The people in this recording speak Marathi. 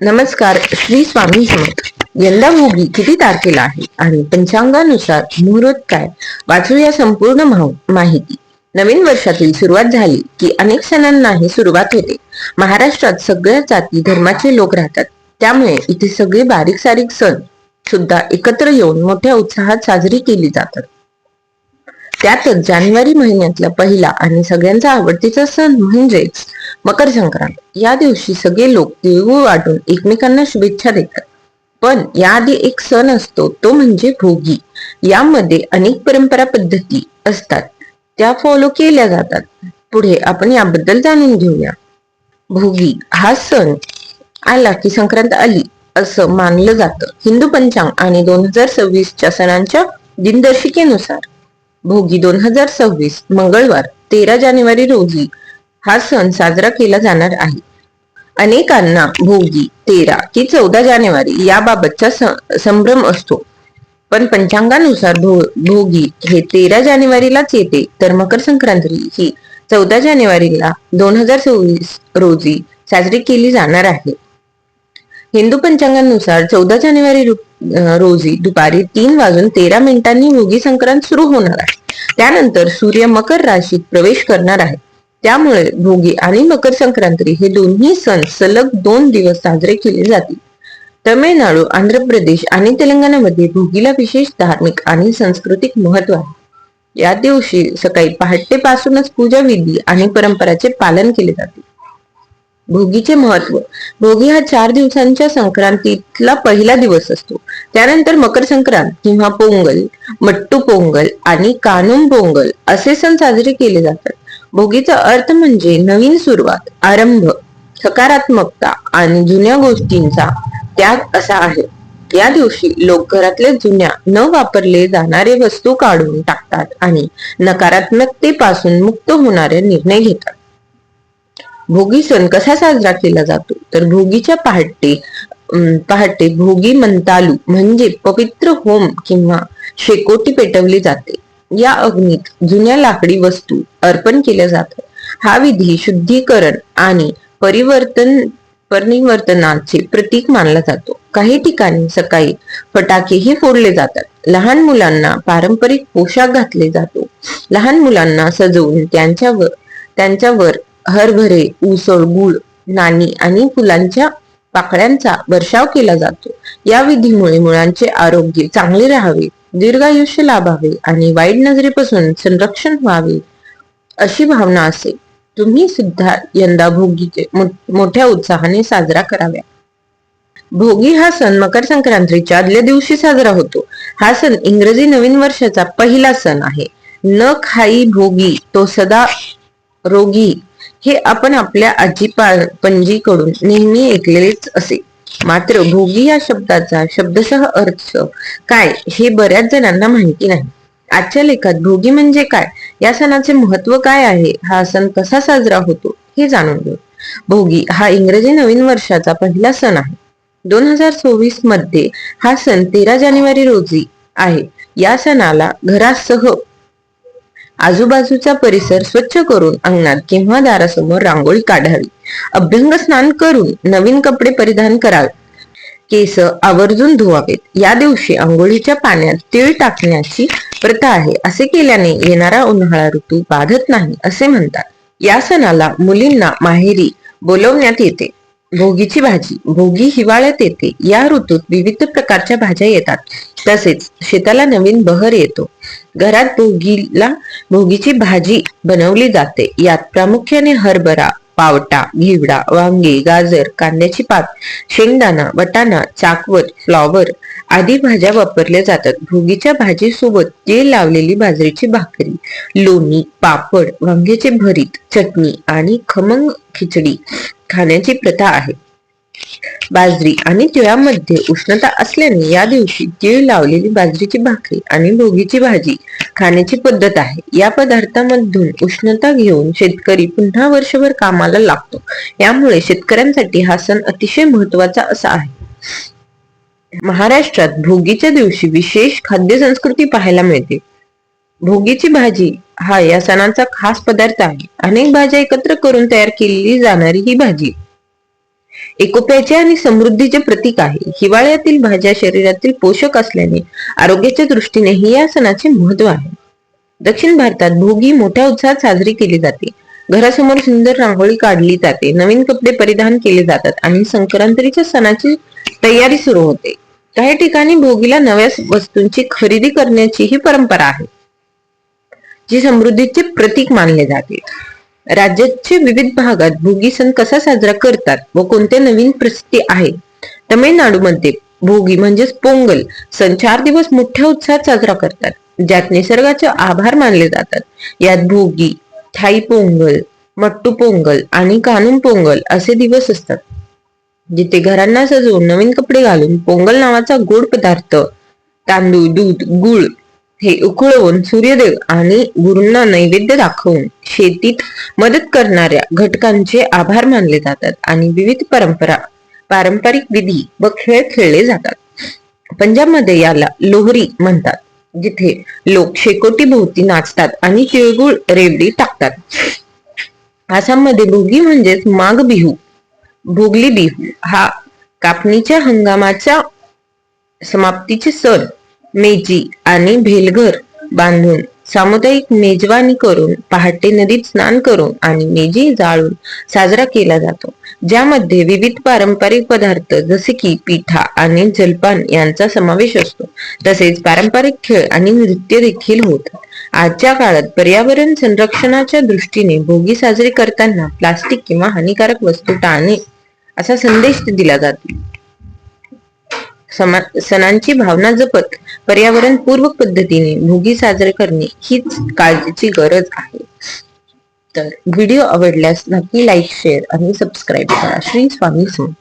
नमस्कार श्री स्वामी समर्थ. यंदा भोगी किती तारखेला आहे आणि पंचांगानुसार मुहूर्त काय? वाचूया संपूर्ण माहिती. नवीन वर्षातील सुरुवात झाली की अनेक सणांनाही सुरुवात होते. महाराष्ट्रात सगळ्या जाती धर्माचे लोक राहतात. त्यामुळे इथे सगळे बारीक सारीक सण सुद्धा एकत्र येऊन मोठ्या उत्साहात साजरी केली जातात. त्यातच जानेवारी महिन्यातला पहिला आणि सगळ्यांचा आवडतीचा सण म्हणजेच मकर संक्रांत या दिवशी सगळे लोक तिळगुळ वाटून एकमेकांना शुभेच्छा देतात. पण याआधी एक सण असतो तो म्हणजे भोगी. यामध्ये अनेक परंपरा पद्धती असतात. त्या फॉलो केल्या जातात. पुढे आपण याबद्दल जाणून घेऊया. भोगी हा सण आला की संक्रांत आली असं मानलं जातं. हिंदू पंचांग आणि दोन हजार सव्वीसच्या सणांच्या दिनदर्शिकेनुसार. भोगी दोन हजार सव्वीस मंगळवार तेरा जानेवारी रोजी हा सण साजरा केला जाणार आहे. अनेकांना भोगी तेरा की चौदा जानेवारी याबाबतचा संभ्रम असतो. पण पंचांगानुसार भो भोगी हे तेरा जानेवारीलाच येते. तर मकर संक्रांती ही चौदा जानेवारीला दोन हजार सव्वीस रोजी साजरी केली जाणार आहे. हिंदू पंचांगानुसार चौदा जानेवारी रोजी दुपारी तीन वाजून तेरा मिनिटांनी भोगी संक्रांत सुरू होणार आहे. त्यानंतर सूर्य मकर राशीत प्रवेश करणार आहे. त्यामुळे भोगी आणि मकर संक्रांती हे दोन्ही सण सलग दोन दिवस साजरे केले जातील. तमिळनाडू आंध्र प्रदेश आणि तेलंगणामध्ये भोगीला विशेष धार्मिक आणि सांस्कृतिक महत्त्व आहे. या दिवशी सकाळी पहाटेपासूनच पूजा विधी आणि परंपराचे पालन केले जाते. भोगीचे महत्त्व. भोगी हा चार दिवसांच्या संक्रांतीतला पहिला दिवस असतो. त्यानंतर मकर संक्रांत किंवा पोंगल मट्टू पोंगल आणि कानुम पोंगल असे सण साजरे केले जातात. भोगीचा अर्थ म्हणजे नवीन सुरुवात आरंभ सकारात्मकता आणि जुन्या गोष्टींचा त्याग असा आहे. या दिवशी लोक घरातल्या जुन्या न वापरले जाणारे वस्तू काढून टाकतात आणि नकारात्मकतेपासून मुक्त होणारे निर्णय घेतात. भोगी सण कसा साजरा केला जातो? तर भोगीच्या पहाटे पहाटे भोगी मंतालू म्हणजे पवित्र होम किंवा शेकोटी पेटवली जाते. या अग्नीत जुन्या लाकडी वस्तू अर्पण केल्या जातात. हा विधी शुद्धीकरण आणि परिवर्तन परिवर्तनाचे प्रतीक मानला जातो. काही ठिकाणी सकाळी फटाकेही फोडले जातात. लहान मुलांना पारंपरिक पोशाख घातले जातो. लहान मुलांना सजवून त्यांच्यावर त्यांच्यावर हरभरे उसळ गुळ नाणी आणि फुलांच्या पाकळ्यांचा वर्षाव केला जातो. या विधीमुळे मुळांचे आरोग्य चांगले राहावे दीर्घायुष्य लाभावे आणि वाईट नजरेपासून संरक्षण व्हावे अशी भावना असेल तुम्ही सुद्धा यंदा भोगीचे मोठ्या उत्साहाने साजरा कराव्या. भोगी हा सण मकर संक्रांतीच्या आदल्या दिवशी साजरा होतो. हा सण इंग्रजी नवीन वर्षाचा पहिला सण आहे. न खाई भोगी तो सदा रोगी हे आपण आपल्या आजी पा- पणजीकडून नेहमी ऐकलेलेच असे. मात्र भोगी या शब्दाचा शब्दशः अर्थ काय हे बऱ्याच जणांना माहिती नाही. आजच्या लेखात भोगी म्हणजे काय? या सणाचे महत्त्व काय आहे? हा सण कसा साजरा होतो? हे जाणून घेऊ. भोगी हा इंग्रजी नवीन वर्षाचा पहिला सण आहे. दोन हजार चोवीसमध्ये हा सण तेरा जानेवारी रोजी आहे. या सणाला घरासह आजूबाजूचा परिसर स्वच्छ करून अंगणात किंवा दारासमोर रांगोळी काढावी. अभ्यंग स्नान करून नवीन कपडे परिधान करावे. केस आवर्जून धुवावेत. या दिवशी आंघोळीच्या पाण्यात तीळ टाकण्याची प्रथा आहे. असे केल्याने येणारा उन्हाळा ऋतू बाधत नाही असे म्हणतात. या सणाला मुलींना माहेरी बोलवण्यात येते. भोगीची भाजी भोगी हिवाळ्यात येते. या ऋतूत विविध प्रकारच्या भाज्या येतात. तसेच शेताला नवीन बहर येतो. घरात भोगीला भोगीची भाजी बनवली जाते. यात प्रामुख्याने हरभरा पावटा घेवडा वांगे गाजर कांद्याची पात शेंगदाणा वटाणा चाकवत फ्लॉवर आदी भाज्या वापरल्या जातात. भोगीच्या भाजीसोबत तेल लावलेली बाजरीची भाकरी लोणी पापड वांग्याचे भरीत चटणी आणि खमंग खिचडी खाण्याची प्रथा आहे. बाजरी आणि तिळामध्ये उष्णता असल्याने या दिवशी तीळ लावलेली बाजरीची भाकरी आणि भोगीची भाजी खाण्याची पद्धत आहे. या पदार्थामधून उष्णता घेऊन शेतकरी पुन्हा वर्षभर कामाला लागतो. यामुळे शेतकऱ्यांसाठी हा सण अतिशय महत्त्वाचा असा आहे. महाराष्ट्रात भोगीच्या दिवशी विशेष खाद्य संस्कृती पाहायला मिळते. भोगीची भाजी हा या सणांचा खास पदार्थ आहे. अनेक भाज्या एकत्र करून तयार केली जाणारी ही भाजी. एकोप्याचे आणि समृद्धीचे प्रतीक आहे. हिवाळ्यातील भाज्या शरीरातील पोषक असल्याने आरोग्याच्या दृष्टीनेही या सणाचे महत्त्व आहे. दक्षिण भारतात भोगी मोठ्या उत्साहात साजरी केली जाते. घरासमोर सुंदर रांगोळी काढली जाते. नवीन कपडे परिधान केले जातात आणि संक्रांतीच्या सणाची तयारी सुरू होते. काही ठिकाणी भोगीला नव्या वस्तूंची खरेदी करण्याची ही परंपरा आहे. जी समृद्धीचे प्रतीक मानले जाते. राज्याच्या विविध भागात भोगी सण कसा साजरा करतात व कोणते नवीन प्रसिद्धी आहे? तमिळनाडूमध्ये भोगी म्हणजेच पोंगल सण चार दिवस मोठ्या उत्साहात साजरा करतात. ज्यात निसर्गाचे आभार मानले जातात. यात भोगी थाई पोंगल मट्टू पोंगल आणि कानून पोंगल असे दिवस असतात. जिथे घरांना सजवून नवीन कपडे घालून पोंगल नावाचा गोड पदार्थ तांदूळ दूध गुळ हे उकळवून सूर्यदेव आणि गुरूंना नैवेद्य दाखवून शेतीत मदत करणाऱ्या घटकांचे आभार मानले जातात आणि विविध परंपरा पारंपरिक विधी व खेळ खेळले जातात. पंजाबमध्ये याला लोहरी म्हणतात जिथे लोक शेकोटी भोवती नाचतात आणि तिळगुळ रेवडी टाकतात. आसाममध्ये भोगी म्हणजेच माघ बिहू भोगली बिहू हा कापणीच्या हंगामाच्या समाप्तीचे सण मेजी आणि भेलघर बांधून सामुदायिक मेजवानी करून पहाटे नदीत स्नान करून आणि मेजी जाळून साजरा केला जातो. ज्यामध्ये विविध पारंपरिक पदार्थ जसे की पिठा आणि जलपान यांचा समावेश असतो. तसेच पारंपरिक खेळ आणि नृत्य देखील होतात. आजच्या काळात पर्यावरण संरक्षणाच्या दृष्टीने भोगी साजरी करताना प्लास्टिक किंवा हानिकारक वस्तू टाळणे असा संदेश दिला जातो. सणांची भावना जपत पर्यावरण पूर्वक पद्धतीने भोगी साजरे करणे हीच काळजीची गरज आहे. तर व्हिडिओ आवडल्यास नक्की लाईक शेअर आणि सबस्क्राईब करा. श्री स्वामी सिंग